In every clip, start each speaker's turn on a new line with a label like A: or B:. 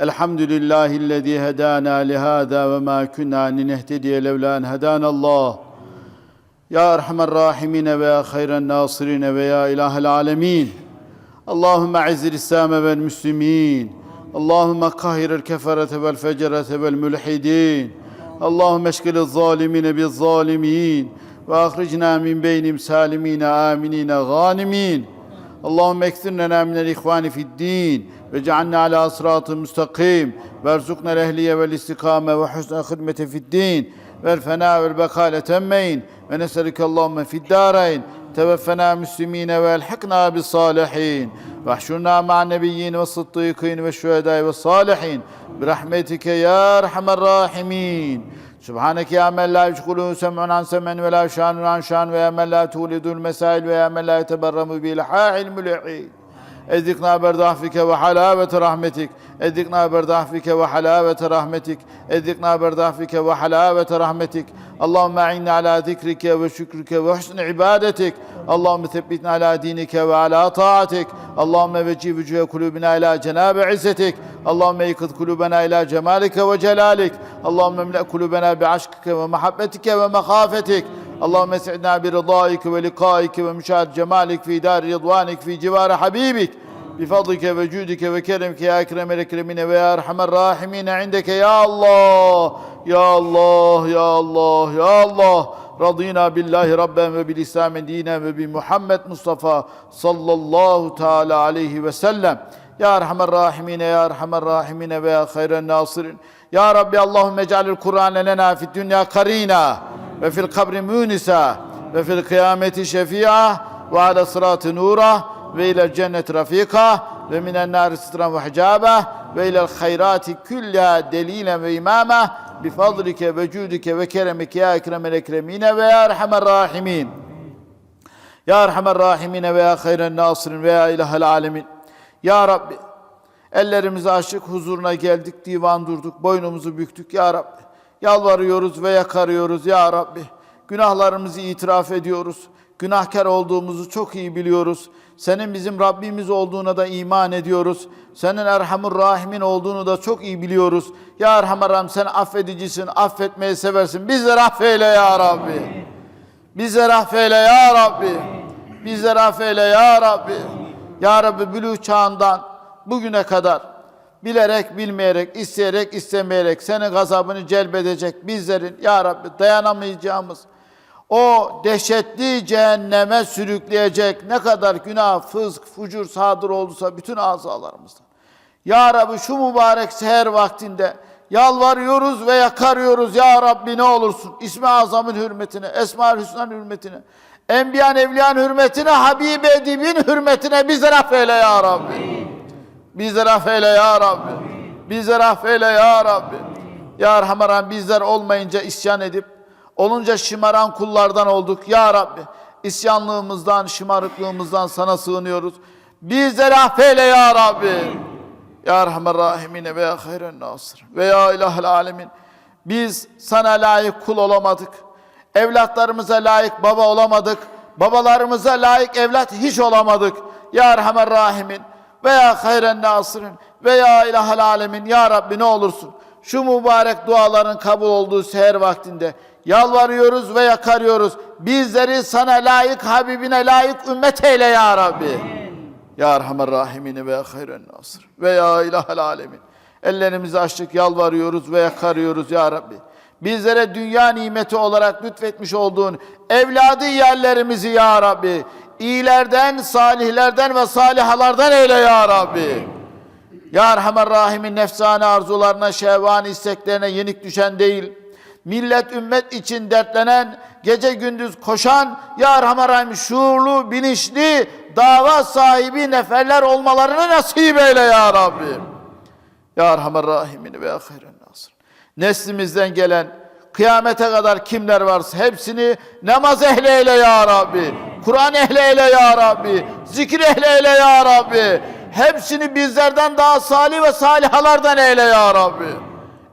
A: الحمد لله الذي هدانا لهذا وما كنا لنهتدي لولا ان هدانا الله يا ارحم الراحمين ويا خير الناصرين ويا اله العالمين اللهم اعز الاسلام والمسلمين اللهم قهر الكفره والفجره والملحدين اللهم اشكل الظالمين بالظالمين واخرجنا من بينهم سالمين امنين غانمين اللهم اكثر لنا من الاخوان في الدين واجعلنا على صراط مستقيم وارزقنا الاهليه والاستقامه وحسن خدمه في الدين والفناء والبقاء لتمين ونسالك اللهم في الدارين توفنا مسلمين والحقنا بالصالحين واحشرنا مع النبيين والصديقين والشهداء والصالحين برحمتك يا ارحم الراحمين سبحانك يا من لا يشغله سمع عن سمع ولا شان عن شان ويا من لا تولد المسائل ويا من لا يتبرم بإلحاح الملحين Eddikna berdahfike ve halavete rahmetik. Eddikna berdahfike ve halavete rahmetik. Eddikna berdahfike ve halavete rahmetik. Allahümme inna ala zikrike ve şükrike ve husn ibadetik. Allahümme sebbitna ala dinike ve ala taatik. Allahümme veci vücühe kulübüne ila cenab-ı izzetik. Allahümme yıkıt kulübena ila cemalike ve celalik. Allahümme emle kulübena bi aşkike ve muhabbetike ve mekafetik. Allahümme es'idna bi rıdaik ve likaik ve müşahid cemalik fi idar rıdvanik fi civarı habibik. Bifadlike ve cüdike ve keremke ya ekremel ekremine ve ya erhamer rahimine indeke ya Allah. Ya Allah, ya Allah, ya Allah. Radina billahi rabben ve bil İslam dinen ve bi Muhammed Mustafa sallallahu teala aleyhi ve sellem. Ya Erhamer Rahimine, Ya Erhamer Rahimine ve Ya Hayren Nasirin. Ya Rabbi Allahümme cealil Kur'an lena dünya karina ve fil kabri münisa ve fil kıyameti şefia ve ala sıratı nura ve ile cennet rafika ve minen nâri sitran ve hicabe ve ile hayrati küllâ delîlen ve imâme bi fadlike ve cudike ve keremike ya ekremel ekremine ve ya erhamer rahimin. Ya erhamer rahimine ve ya hayren nasirin ve ya ilahel alemin. Ya Rabbi ellerimizi açtık huzuruna geldik divan durduk boynumuzu büktük ya Rabbi yalvarıyoruz ve yakarıyoruz Ya Rabbi. Günahlarımızı itiraf ediyoruz. Günahkar olduğumuzu çok iyi biliyoruz. Senin bizim Rabbimiz olduğuna da iman ediyoruz. Senin Erhamur Rahimin olduğunu da çok iyi biliyoruz. Ya Erhamur Rahim sen affedicisin. Affetmeyi seversin. Bizleri affeyle Ya Rabbi. Bizleri affeyle Ya Rabbi. Bizleri affeyle Ya Rabbi. Ya Rabbi bülüğ çağından bugüne kadar bilerek, bilmeyerek, isteyerek, istemeyerek senin gazabını celbedecek bizlerin Ya Rabbi dayanamayacağımız o dehşetli cehenneme sürükleyecek ne kadar günah, fızk, fucur sadır olduysa bütün azalarımızdan. Ya Rabbi şu mübarek seher vaktinde yalvarıyoruz ve yakarıyoruz Ya Rabbi ne olursun İsmi Azam'ın hürmetine, Esma-ül Hüsna'nın hürmetine, Enbiyan Evliyan hürmetine, Habib Edib'in hürmetine bizleri affeyle Ya Rabbi. Bizleri affeyle Ya Rabbi. Bizleri affeyle Ya Rabbi. Ya Rahim bizler olmayınca isyan edip, olunca şımaran kullardan olduk Ya Rabbi. İsyanlığımızdan, şımarıklığımızdan sana sığınıyoruz. Bizleri affeyle Ya Rabbi. Ya Erhamer Rahimine ve ya hayren nasır ve ya ilahel alemin. Biz sana layık kul olamadık. Evlatlarımıza layık baba olamadık. Babalarımıza layık evlat hiç olamadık. Ya Erhamer Rahimin ve ya hayren nasırın ve ya ilahel alemin. Ya Rabbi ne olursun şu mübarek duaların kabul olduğu seher vaktinde yalvarıyoruz ve yakarıyoruz. Bizleri sana layık, Habibine layık ümmet eyle ya Rabbi. Ya Erhamer Rahimini ve hayren nasır ve ya ilahel alemin. Ellerimizi açtık yalvarıyoruz ve yakarıyoruz ya Rabbi. Bizlere dünya nimeti olarak lütfetmiş olduğun evladı yerlerimizi ya Rabbi. İyilerden, salihlerden ve salihalardan eyle ya Rabbi. Ya Erhamer Rahim'in nefsane arzularına, şehvani isteklerine yenik düşen değil, millet ümmet için dertlenen, gece gündüz koşan, Ya Erhamer Rahim şuurlu, bilinçli, dava sahibi neferler olmalarını nasip eyle Ya Rabbi. Ya Erhamer Rahim'ini ve ya hayren nasır. Neslimizden gelen, kıyamete kadar kimler varsa hepsini namaz ehli eyle Ya Rabbi. Kur'an ehli eyle Ya Rabbi. Zikir ehli eyle Ya Rabbi. Hepsini bizlerden daha salih ve salihalardan eyle Ya Rabbi.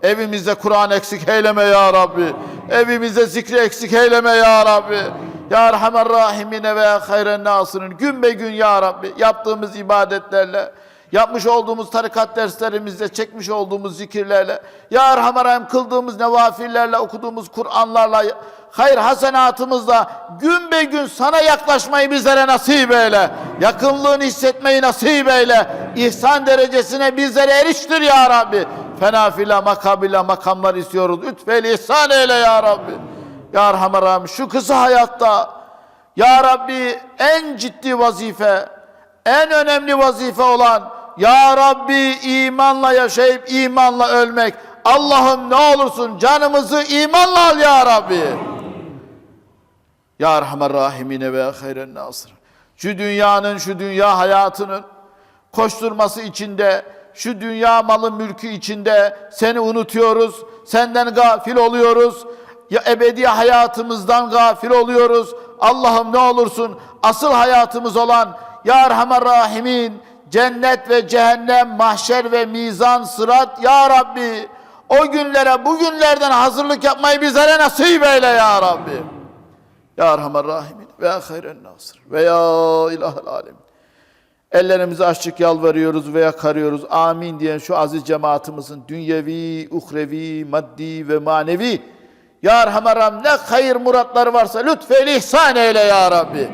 A: Evimizde Kur'an eksik eyleme Ya Rabbi. Evimizde zikri eksik eyleme Ya Rabbi. Ya Erhamer Rahimine ve hayren nasırın gün be gün Ya Rabbi yaptığımız ibadetlerle yapmış olduğumuz tarikat derslerimizde, çekmiş olduğumuz zikirlerle, Ya Erhamer Rahim kıldığımız nevafillerle, okuduğumuz Kur'anlarla, hayır hasenatımızla gün be gün sana yaklaşmayı bizlere nasip eyle. Yakınlığını hissetmeyi nasip eyle. İhsan derecesine bizlere eriştir ya Rabbi. Fenafila makabila makamlar istiyoruz. Lütfeyle ihsan eyle ya Rabbi. Ya Erhamer şu kısa hayatta Ya Rabbi en ciddi vazife, en önemli vazife olan Ya Rabbi imanla yaşayıp imanla ölmek. Allah'ım ne olursun canımızı imanla al Ya Rabbi. Ya Erhamer Rahimine ve hayren nasır. Şu dünyanın, şu dünya hayatının koşturması içinde, şu dünya malı mülkü içinde seni unutuyoruz. Senden gafil oluyoruz. Ya ebedi hayatımızdan gafil oluyoruz. Allah'ım ne olursun asıl hayatımız olan Ya Erhamer Rahimin cennet ve cehennem, mahşer ve mizan, sırat Ya Rabbi o günlere bugünlerden hazırlık yapmayı bizlere nasip eyle Ya Rabbi. Ya Erhamer Rahimin ve ya hayren nasır ve ya ilahel alemin. Ellerimizi açtık yalvarıyoruz ve yakarıyoruz. Amin diyen şu aziz cemaatimizin dünyevi, uhrevi, maddi ve manevi Ya Erhamer ne hayır muratları varsa lütfeyle ihsan eyle Ya Rabbi.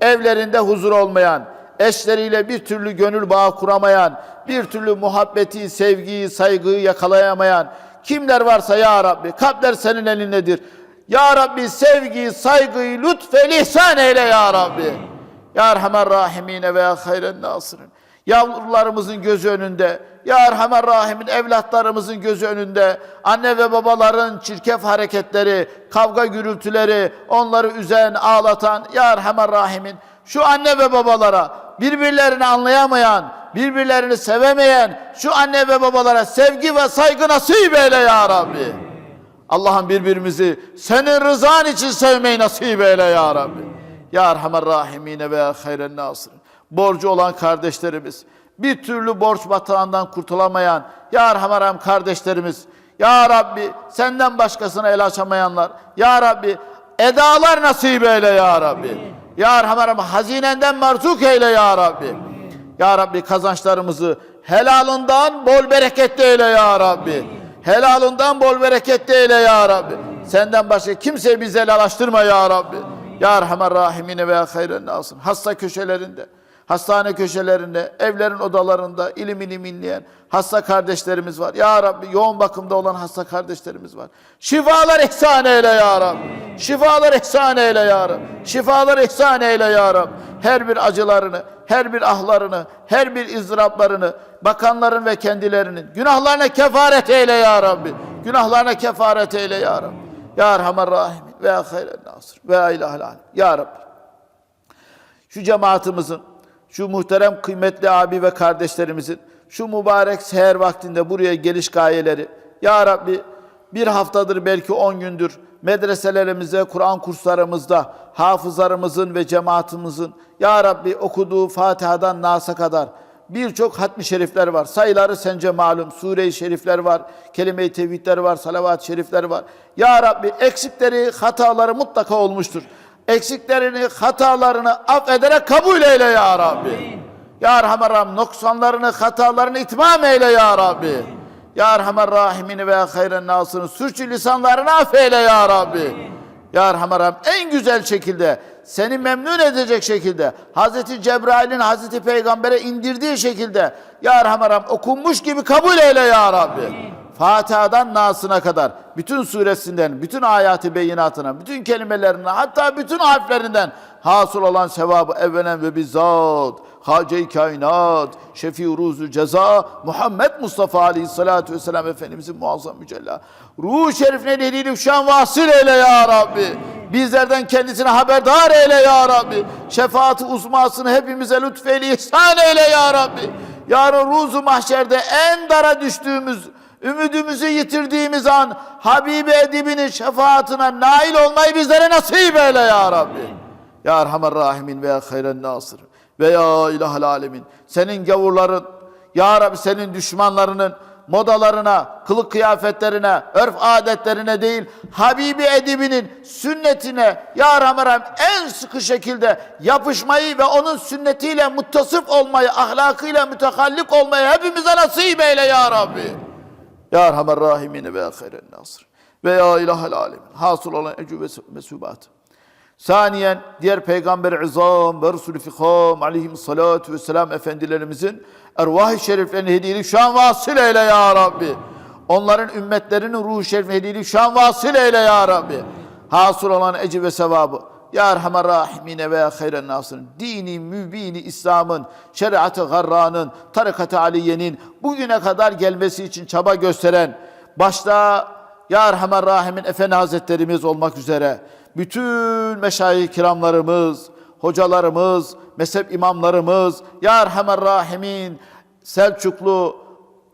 A: Evlerinde huzur olmayan, eşleriyle bir türlü gönül bağı kuramayan, bir türlü muhabbeti, sevgiyi, saygıyı yakalayamayan kimler varsa Ya Rabbi kalpler senin elindedir. Ya Rabbi sevgiyi, saygıyı lütfeyle ihsan eyle Ya Rabbi. Ya Erhamer Rahimine ve hayren nasirin. Yavrularımızın gözü önünde, Ya Erhamer Rahimin evlatlarımızın gözü önünde, anne ve babaların çirkef hareketleri, kavga gürültüleri, onları üzen, ağlatan, Ya Erhamer Rahimin, şu anne ve babalara, birbirlerini anlayamayan, birbirlerini sevemeyen, şu anne ve babalara sevgi ve saygı nasip eyle Ya Rabbi. Allah'ım birbirimizi senin rızan için sevmeyi nasip eyle ya Rabbi. Ya Erhamer Rahimine ve hayren nasirin. Borcu olan kardeşlerimiz, bir türlü borç batağından kurtulamayan Ya Erhamer kardeşlerimiz, Ya Rabbi senden başkasına el açamayanlar, Ya Rabbi edalar nasip eyle Ya Rabbi. Ya Erhamer hazinenden marzuk eyle Ya Rabbi. Ya Rabbi kazançlarımızı helalından bol bereketli eyle Ya Rabbi. Helalından bol bereketli eyle ya Rabbi. Senden başka kimseyi bize helalaştırma ya Rabbi. Ya Erhamer Rahimine ve hayren nasın. Hasta köşelerinde, hastane köşelerinde, evlerin odalarında ilim ilim inleyen hasta kardeşlerimiz var. Ya Rabbi yoğun bakımda olan hasta kardeşlerimiz var. Şifalar ihsan eyle ya Rabbi. Şifalar ihsan eyle ya Rabbi. Şifalar ihsan eyle ya Rabbi. Her bir acılarını, her bir ahlarını, her bir ızdıraplarını, bakanların ve kendilerinin günahlarına kefaret eyle ya Rabbi. Günahlarına kefaret eyle ya Rabbi. Ya Erhamer Rahimin ve ya hayren nasır ve ya ilahel alem. Ya Rabbi. Şu cemaatimizin, şu muhterem kıymetli abi ve kardeşlerimizin şu mübarek seher vaktinde buraya geliş gayeleri. Ya Rabbi bir haftadır belki on gündür medreselerimize, Kur'an kurslarımızda hafızlarımızın ve cemaatimizin Ya Rabbi okuduğu Fatiha'dan Nas'a kadar birçok hatmi şerifler var. Sayıları sence malum. Sure-i şerifler var, kelime-i tevhidler var, salavat-ı şerifler var. Ya Rabbi eksikleri, hataları mutlaka olmuştur. Eksiklerini, hatalarını affederek kabul eyle ya Rabbi. Ya Erhamer Rahim noksanlarını, hatalarını itmam eyle ya Rabbi. Ya Erhamer Rahimini ve hayren nasırın sürçü lisanlarını affeyle ya Rabbi. Ya Erhamer Rahim en güzel şekilde seni memnun edecek şekilde Hazreti Cebrail'in Hazreti Peygamber'e indirdiği şekilde Ya Erhamer Rahim okunmuş gibi kabul eyle ya Rabbi. Fatiha'dan Nas'ına kadar bütün suresinden, bütün ayati beyinatına, bütün kelimelerine hatta bütün harflerinden hasıl olan sevabı evvelen ve bizzat Hace-i kainat, şefi ruzu ceza, Muhammed Mustafa aleyhissalatu vesselam Efendimizin muazzam mücella. Ruh şerifine delil şan vasıl eyle ya Rabbi. Bizlerden kendisine haberdar eyle ya Rabbi. Şefaati uzmasını hepimize lütfeyle ihsan eyle ya Rabbi. Yarın ruzu mahşerde en dara düştüğümüz, ümidimizi yitirdiğimiz an Habibi Edibinin şefaatine nail olmayı bizlere nasip eyle ya Rabbi. Ya Erhamer Rahimin ve hayren nasır ve ya ilahel alemin. Senin gavurların, Ya Rabbi senin düşmanlarının modalarına, kılık kıyafetlerine, örf adetlerine değil, Habibi edibinin sünnetine ya Rahim en sıkı şekilde yapışmayı ve onun sünnetiyle muttasıf olmayı, ahlakıyla mütehallik olmayı hepimize nasip eyle ya Rabbi. Ya Erhamer Rahimine ve Hayren Nasır. Ve ya İlahel Alemin. Hasıl olan ecü ve mesubat. Saniyen diğer peygamber izam ve Resulü fikam aleyhissalatu vesselam efendilerimizin ervah-ı şeriflerine hediyelik şu an vasıl eyle ya Rabbi. Onların ümmetlerinin ruhu şerifine hediyelik şu an vasıl eyle ya Rabbi. Hasıl olan ecü ve sevabı. Ya Erhamer Rahimine ve Hayren Nasır'ın dini mübini İslam'ın, şeriatı garranın, tarikat-ı aliyenin bugüne kadar gelmesi için çaba gösteren, başta Ya Erhamer Rahim'in Efendi Hazretlerimiz olmak üzere bütün meşayih kiramlarımız, hocalarımız, mezhep imamlarımız, Ya Erhamer Rahimin, Selçuklu,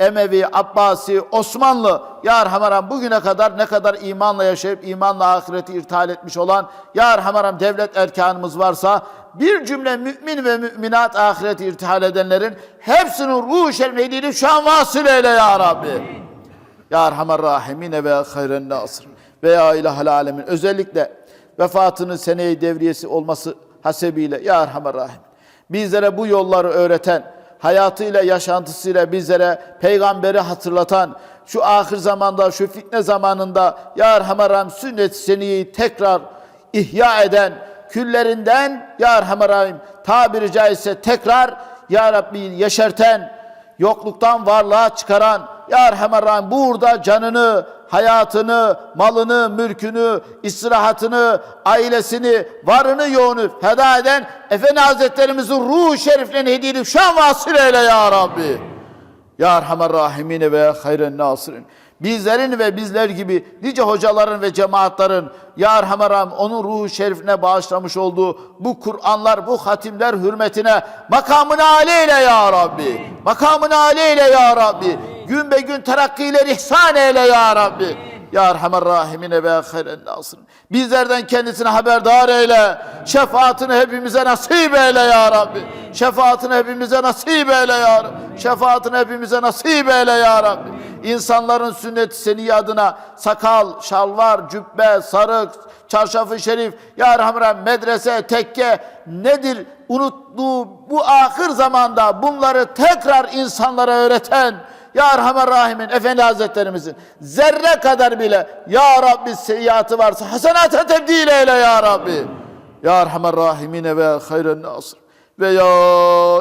A: Emevi, Abbasi, Osmanlı, Ya Erhameram bugüne kadar ne kadar imanla yaşayıp imanla ahireti irtihal etmiş olan Ya Erhameram devlet erkanımız varsa bir cümle mümin ve müminat ahireti irtihal edenlerin hepsinin ruhu şerifliğini şu an vasıl eyle Ya Rabbi. Ya Erhamer Rahimine ve hayren nasır. Ve ya ilahel alemin. Özellikle vefatının seneyi devriyesi olması hasebiyle Ya Erhamer Rahim. Bizlere bu yolları öğreten, hayatıyla, yaşantısıyla bizlere peygamberi hatırlatan, şu ahir zamanda, şu fitne zamanında Ya Erhamer Rahim sünnet-i seniyeyi tekrar ihya eden, küllerinden Ya Erhamer Rahim tabiri caizse tekrar Ya Rabbi yeşerten, yokluktan varlığa çıkaran Ya Erhamer Rahim burada canını, hayatını, malını, mülkünü, istirahatını, ailesini, varını, yoğunu feda eden Efendi Hazretlerimizin ruhu şeriflerine hediyelik şu an vasıl eyle ya Rabbi. Ya Erhamer Rahimine ve hayren nasirin. Bizlerin ve bizler gibi nice hocaların ve cemaatlerin Ya Erhamer onun ruhu şerifine bağışlamış olduğu bu Kur'anlar, bu hatimler hürmetine makamını âli eyle ya Rabbi. Makamını âli eyle ya Rabbi. Gün be gün terakkiyle ihsan eyle ya Rabbi. Ya Erhamer Rahimine ve hayren nasirin. Bizlerden kendisine haberdar eyle. Şefaatini hepimize nasip eyle ya Rabbi. Şefaatini hepimize nasip eyle ya Rabbi. Şefaatini hepimize nasip eyle ya Rabbi. İnsanların sünnet-i seniyye adına sakal, şalvar, cübbe, sarık, çarşafı şerif, ya Rahman medrese, tekke nedir unuttuğu bu ahir zamanda bunları tekrar insanlara öğreten Ya Erhamer Rahim'in Efendi Hazretlerimizin zerre kadar bile Ya Rabbi seyyiatı varsa hasenata tebdil eyle Ya Rabbi. Ya Erhamer Rahimine ve hayren nasır ve ya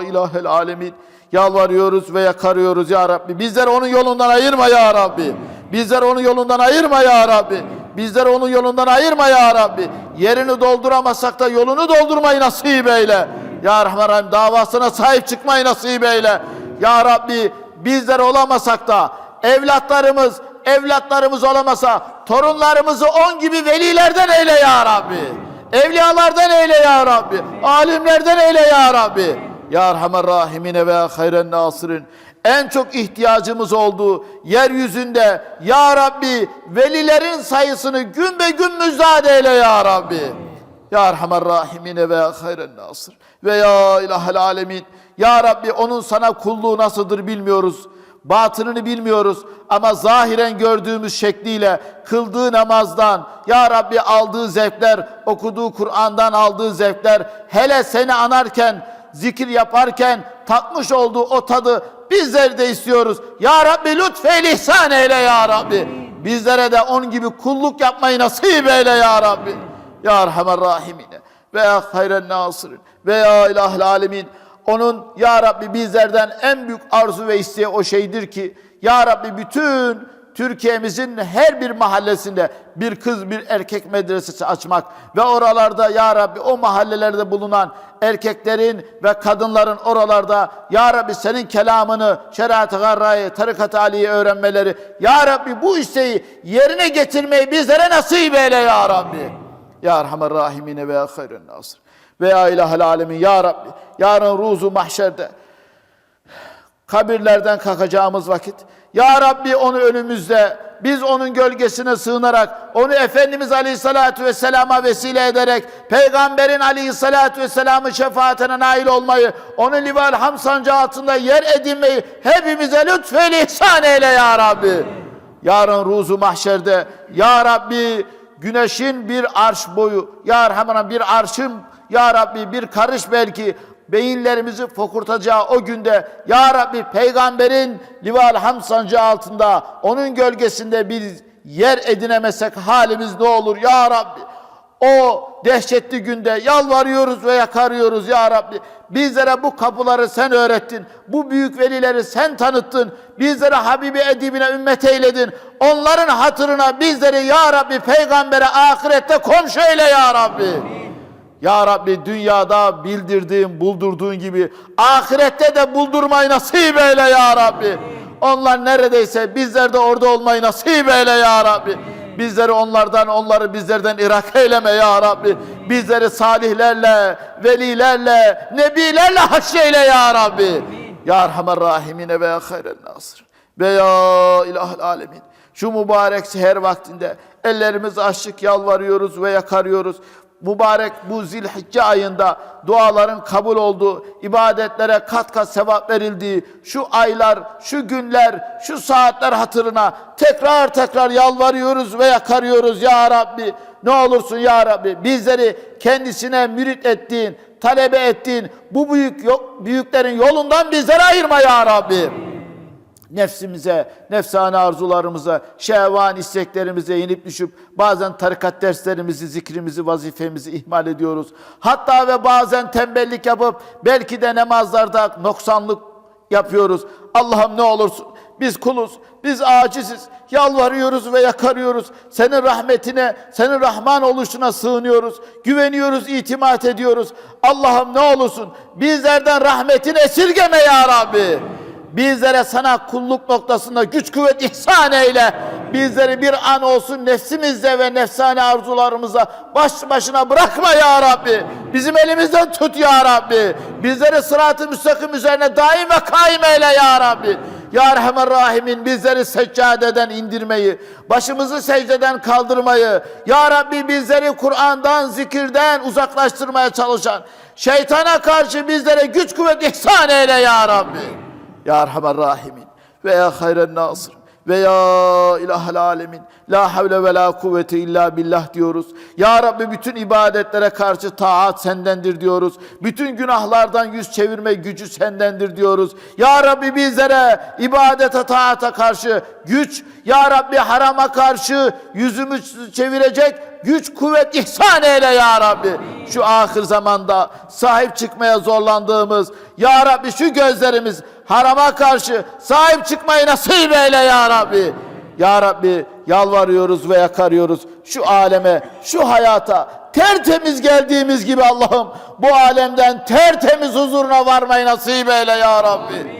A: ilahel alemin yalvarıyoruz ve yakarıyoruz ya Rabbi. Bizleri onun yolundan ayırma ya Rabbi. Bizleri onun yolundan ayırma ya Rabbi. Bizleri onun yolundan ayırma ya Rabbi. Yerini dolduramazsak da yolunu doldurmayı nasip eyle. Ya Rahman Rahim davasına sahip çıkmayı nasip eyle. Ya Rabbi bizler olamasak da evlatlarımız evlatlarımız olamasa torunlarımızı on gibi velilerden eyle ya Rabbi. Evliyalardan eyle ya Rabbi. Alimlerden eyle ya Rabbi. Ya Erhamer Rahimine ve hayren nasirin. En çok ihtiyacımız olduğu yeryüzünde Ya Rabbi velilerin sayısını gün be gün müzade eyle Ya Rabbi. Ya Erhamer Rahimine ve hayren nasır. Ve ya ilahel alemin. Ya Rabbi onun sana kulluğu nasıldır bilmiyoruz. Batınını bilmiyoruz ama zahiren gördüğümüz şekliyle kıldığı namazdan ya Rabbi aldığı zevkler, okuduğu Kur'an'dan aldığı zevkler, hele seni anarken, zikir yaparken tatmış olduğu o tadı bizler de istiyoruz. Ya Rabbi lütfeyle ihsan eyle ya Rabbi. Bizlere de onun gibi kulluk yapmayı nasip eyle ya Rabbi. Ya Erhamer Rahimine ve ya hayren nasirin ve ya ilahel alemin. Onun Ya Rabbi bizlerden en büyük arzu ve isteği o şeydir ki Ya Rabbi bütün Türkiye'mizin her bir mahallesinde bir kız bir erkek medresesi açmak ve oralarda Ya Rabbi o mahallelerde bulunan erkeklerin ve kadınların oralarda Ya Rabbi senin kelamını, şeriat-ı garrayı, tarikat-ı aliyi öğrenmeleri Ya Rabbi bu isteği yerine getirmeyi bizlere nasip eyle Ya Rabbi. Ya Erhamer Rahimine ve ya hayren nasır. Ve ya ilahel alemin ya Rabbi. Yarın ruzu mahşerde kabirlerden kalkacağımız vakit Ya Rabbi onu önümüzde biz onun gölgesine sığınarak, onu Efendimiz Aleyhisselatü Vesselam'a vesile ederek, Peygamberin Aleyhisselatü Vesselam'ın şefaatine nail olmayı, onun lival ham sancağı altında yer edinmeyi hepimize lütfeyle ihsan eyle ya Rabbi. Yarın ruzu mahşerde, Ya Rabbi güneşin bir arş boyu, Ya Rahman bir arşın, Ya Rabbi bir karış belki beyinlerimizi fokurtacağı o günde Ya Rabbi peygamberin lival ham sancağı altında onun gölgesinde bir yer edinemezsek halimiz ne olur Ya Rabbi o dehşetli günde yalvarıyoruz ve yakarıyoruz ya Rabbi. Bizlere bu kapıları sen öğrettin. Bu büyük velileri sen tanıttın. Bizlere Habibi edibine ümmet eyledin. Onların hatırına bizleri ya Rabbi peygambere ahirette komşu eyle ya Rabbi. Ya Rabbi dünyada bildirdiğin, buldurduğun gibi ahirette de buldurmayı nasip eyle ya Rabbi. Onlar neredeyse bizler de orada olmayı nasip eyle ya Rabbi. Bizleri onlardan, onları bizlerden irak eyleme ya Rabbi. Bizleri salihlerle, velilerle, nebilerle haşreyle ya Rabbi. Ya Erhamer Rahimine ve ya hayren nasır. Ve ya ilahel alemin. Şu mübarek seher vaktinde ellerimizi açtık yalvarıyoruz ve yakarıyoruz mübarek bu zilhicce ayında duaların kabul olduğu, ibadetlere kat kat sevap verildiği şu aylar, şu günler, şu saatler hatırına tekrar tekrar yalvarıyoruz ve yakarıyoruz ya Rabbi. Ne olursun ya Rabbi bizleri kendisine mürit ettiğin, talebe ettiğin bu büyük büyüklerin yolundan bizleri ayırma ya Rabbi nefsimize, nefsane arzularımıza, şehvan isteklerimize inip düşüp bazen tarikat derslerimizi, zikrimizi, vazifemizi ihmal ediyoruz. Hatta ve bazen tembellik yapıp belki de namazlarda noksanlık yapıyoruz. Allah'ım ne olursun biz kuluz, biz aciziz, yalvarıyoruz ve yakarıyoruz. Senin rahmetine, senin Rahman oluşuna sığınıyoruz. Güveniyoruz, itimat ediyoruz. Allah'ım ne olursun bizlerden rahmetini esirgeme ya Rabbi. Bizlere sana kulluk noktasında güç kuvvet ihsan eyle. Bizleri bir an olsun nefsimizde ve nefsane arzularımıza baş başına bırakma ya Rabbi. Bizim elimizden tut ya Rabbi. Bizleri sırat-ı müstakim üzerine daim ve kaim eyle ya Rabbi. Ya Rahman Rahimin bizleri seccadeden indirmeyi, başımızı secdeden kaldırmayı, Ya Rabbi bizleri Kur'an'dan, zikirden uzaklaştırmaya çalışan, şeytana karşı bizlere güç kuvvet ihsan eyle ya Rabbi. Ya Erhamer Rahimin ve ya hayren nasır ve ya ilahel alemin la havle ve la kuvvete illa billah diyoruz. Ya Rabbi bütün ibadetlere karşı taat sendendir diyoruz. Bütün günahlardan yüz çevirme gücü sendendir diyoruz. Ya Rabbi bizlere ibadete taata karşı güç, Ya Rabbi harama karşı yüzümüzü çevirecek güç kuvvet ihsan eyle ya Rabbi. Şu ahir zamanda sahip çıkmaya zorlandığımız ya Rabbi şu gözlerimiz harama karşı sahip çıkmayı nasip eyle ya Rabbi. Ya Rabbi yalvarıyoruz ve yakarıyoruz şu aleme, şu hayata tertemiz geldiğimiz gibi Allah'ım bu alemden tertemiz huzuruna varmayı nasip eyle ya Rabbi.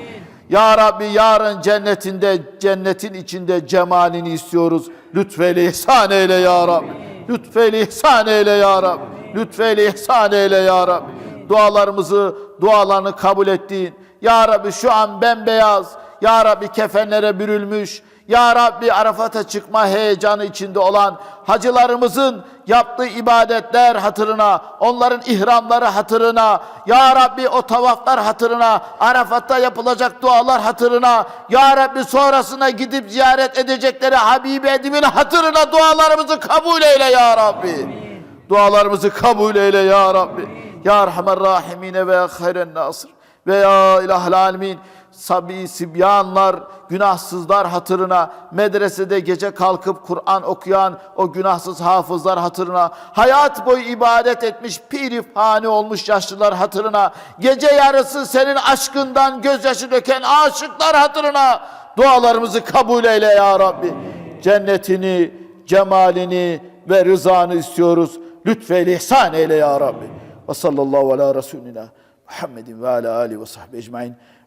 A: Ya Rabbi yarın cennetinde, cennetin içinde cemalini istiyoruz. Lütfeyle ihsan eyle ya Rabbi. Lütfeyle ihsan eyle ya Rabbi. Lütfeyle ihsan eyle ya Rabbi. Dualarımızı, dualarını kabul ettiğin. Ya Rabbi şu an bembeyaz. Ya Rabbi kefenlere bürülmüş. Ya Rabbi Arafat'a çıkma heyecanı içinde olan hacılarımızın yaptığı ibadetler hatırına, onların ihramları hatırına, Ya Rabbi o tavaflar hatırına, Arafat'ta yapılacak dualar hatırına, Ya Rabbi sonrasına gidip ziyaret edecekleri Habibi Edim'in hatırına dualarımızı kabul eyle Ya Rabbi. Dualarımızı kabul eyle Ya Rabbi. Ya Erhamer Rahimine ve hayren nasır ve ya ilahel alemin sabi sibyanlar, günahsızlar hatırına, medresede gece kalkıp Kur'an okuyan o günahsız hafızlar hatırına, hayat boyu ibadet etmiş piri fani olmuş yaşlılar hatırına, gece yarısı senin aşkından gözyaşı döken aşıklar hatırına, dualarımızı kabul eyle ya Rabbi. Cennetini, cemalini ve rızanı istiyoruz. Lütfeyle ihsan eyle ya Rabbi. Ve sallallahu ala Resulina Muhammedin ve ala alihi ve sahbihi ecmain.